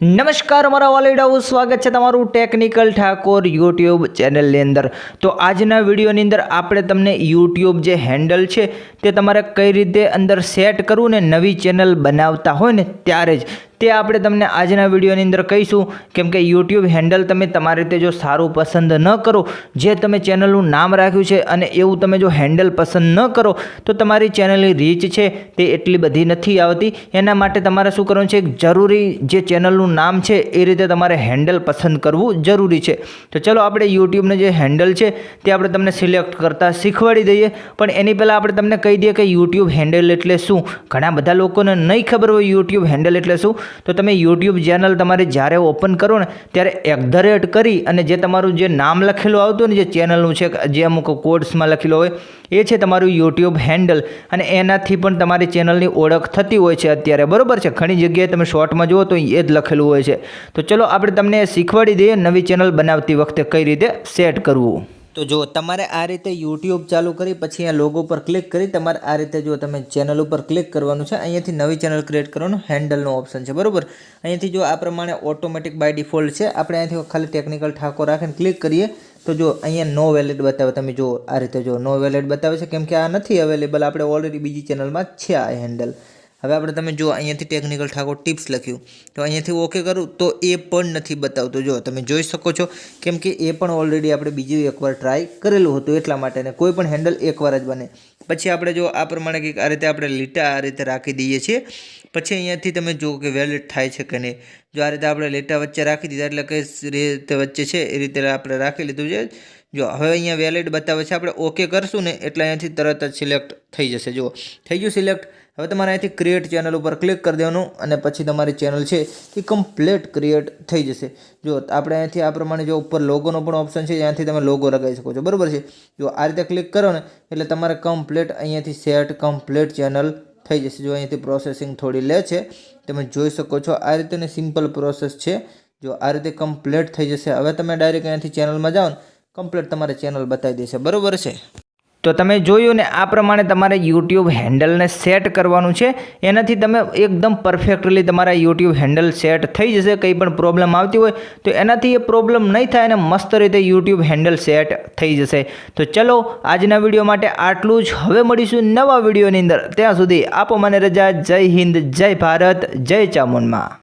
નમસ્કાર મારા વાલીડાઓ, સ્વાગત છે તમારું ટેકનિકલ ઠાકોર યુટ્યુબ ચેનલની અંદર. તો આજના વિડીયોની અંદર આપણે તમને યુટ્યુબ જે હેન્ડલ છે તે તમારે કઈ રીતે અંદર સેટ કરવું ને નવી ચેનલ બનાવતા હોય ને ત્યારે જ તે આપણે તમને આજના વિડીયોની અંદર કહીશું. કેમ કે યુટ્યુબ હેન્ડલ તમે તમારી રીતે જો સારું પસંદ ન કરો, જે તમે ચેનલનું નામ રાખ્યું છે અને એવું તમે જો હેન્ડલ પસંદ ન કરો, તો તમારી ચેનલની રીચ છે તે એટલી બધી નથી આવતી. એના માટે તમારે શું કરવાનું છે જરૂરી જે ચેનલનું નામ છે એ રીતે તમારે હેન્ડલ પસંદ કરવું જરૂરી છે. તો ચલો આપણે યુટ્યુબનું જે હેન્ડલ છે તે આપણે તમને સિલેક્ટ કરતાં શીખવાડી દઈએ. પણ એની પહેલાં આપણે તમને કહી દઈએ કે યુટ્યુબ હેન્ડલ એટલે શું? ઘણા બધા લોકોને નહીં ખબર હોય યુટ્યુબ હેન્ડલ એટલે શું? તો તમે યુટ્યુબ ચેનલ તમારે જ્યારે ઓપન કરો ને, ત્યારે રેટ કરી અને જે તમારું જે નામ લખેલું આવતું ને, જે ચેનલનું છે, જે અમુક કોડ્સમાં લખેલું હોય, એ છે તમારું યુટ્યુબ હેન્ડલ અને એનાથી પણ તમારી ચેનલની ઓળખ થતી હોય છે અત્યારે. બરાબર છે? ઘણી જગ્યાએ તમે શોર્ટમાં જુઓ તો એ જ લખેલું હોય છે. તો ચલો, આપણે તમને શીખવાડી દઈએ નવી ચેનલ બનાવતી વખતે કઈ રીતે સેટ કરવું. તો જો તમારે આ રીતે યુટ્યુબ ચાલુ કરી, પછી અહીંયા લોગો પર ક્લિક કરી, તમારે આ રીતે જો તમે ચેનલ ઉપર ક્લિક કરવાનું છે. અહીંયાથી નવી ચેનલ ક્રિએટ કરવાનું હેન્ડલનો ઓપ્શન છે, બરાબર? અહીંયાથી જો આ પ્રમાણે ઓટોમેટિક બાય ડિફોલ્ટ છે. આપણે અહીંયાથી ખાલી ટેકનિકલ ઠાકોર રાખીને ક્લિક કરીએ, તો જો અહીંયા નો વેલિડ બતાવે. તમે જો આ રીતે જો નો વેલિડ બતાવે છે. કેમ કે આ નથી અવેલેબલ આપણે ઓલરેડી બીજી ચેનલમાં છે આ હેન્ડલ હવે આપણે તમે જો અહીંયાથી ટેકનિકલ ઠાકોર ટિપ્સ લખ્યું. તો અહીંયાથી ઓકે કરું તો એ પણ નથી બતાવતું. જો તમે જોઈ શકો છો, કેમ કે એ પણ ઓલરેડી આપણે બીજી એકવાર ટ્રાય કરેલું હતું એટલા માટે ને કોઈ પણ હેન્ડલ એકવાર જ બને. પછી આપણે જો આ પ્રમાણે કંઈક આ રીતે આપણે લીટા આ રીતે રાખી દઈએ છીએ. પછી અહીંયાથી તમે જુઓ કે વેલિડ થાય છે કે નહીં. જો આ રીતે આપણે લીટા વચ્ચે રાખી દીધા એટલે કઈ રીતે વચ્ચે છે, એ રીતે આપણે રાખી લીધું છે. જો, હવે અહીંયા વેલિડ બતાવે છે. આપણે ઓકે કરશું ને, એટલે અહીંયાથી તરત જ સિલેક્ટ થઈ જશે. જુઓ, થઈ ગયું સિલેક્ટ હવે તમારે અહીંયાથી ક્રિએટ ચેનલ ઉપર ક્લિક કરી દેવાનું અને પછી તમારી ચેનલ છે એ કમ્પ્લીટ ક્રિએટ થઈ જશે. જો આપણે અહીંયાથી આ પ્રમાણે જો ઉપર લોગોનો પણ ઓપ્શન છે, ત્યાંથી તમે લોગો લગાવી શકો છો. બરાબર છે? જો આ રીતે ક્લિક કરો ને, એટલે તમારે કમ્પ્લીટ અહીંયાથી સેટ કમ્પ્લીટ ચેનલ થઈ જશે. જો અહીંયાથી પ્રોસેસિંગ થોડી લે છે. તમે જોઈ શકો છો, આ રીતેની સિમ્પલ પ્રોસેસ છે. જો આ રીતે કમ્પ્લીટ થઈ જશે. હવે તમે ડાયરેક્ટ અહીંયાથી ચેનલમાં જાઓ ને કમ્પ્લીટ તમારે ચેનલ બતાવી દેશે. બરાબર છે? તો તમે જોયું ને, આ પ્રમાણે તમારે યુટ્યુબ હેન્ડલને સેટ કરવાનું છે. એનાથી તમે એકદમ પરફેક્ટલી તમારા યુટ્યુબ હેન્ડલ સેટ થઈ જશે, કંઈ પણ પ્રોબ્લેમ આવતી હોય, તો એનાથી એ પ્રોબ્લેમ નહીં થાય અને મસ્ત રીતે યુટ્યુબ હેન્ડલ સેટ થઈ જશે. તો ચલો, આજના વીડિયો માટે આટલું જ. હવે મળીશું નવા વિડીયોની અંદર. ત્યાં સુધી આપો મને રજા. જય હિન્દ, જય ભારત, જય ચામુંડમાં.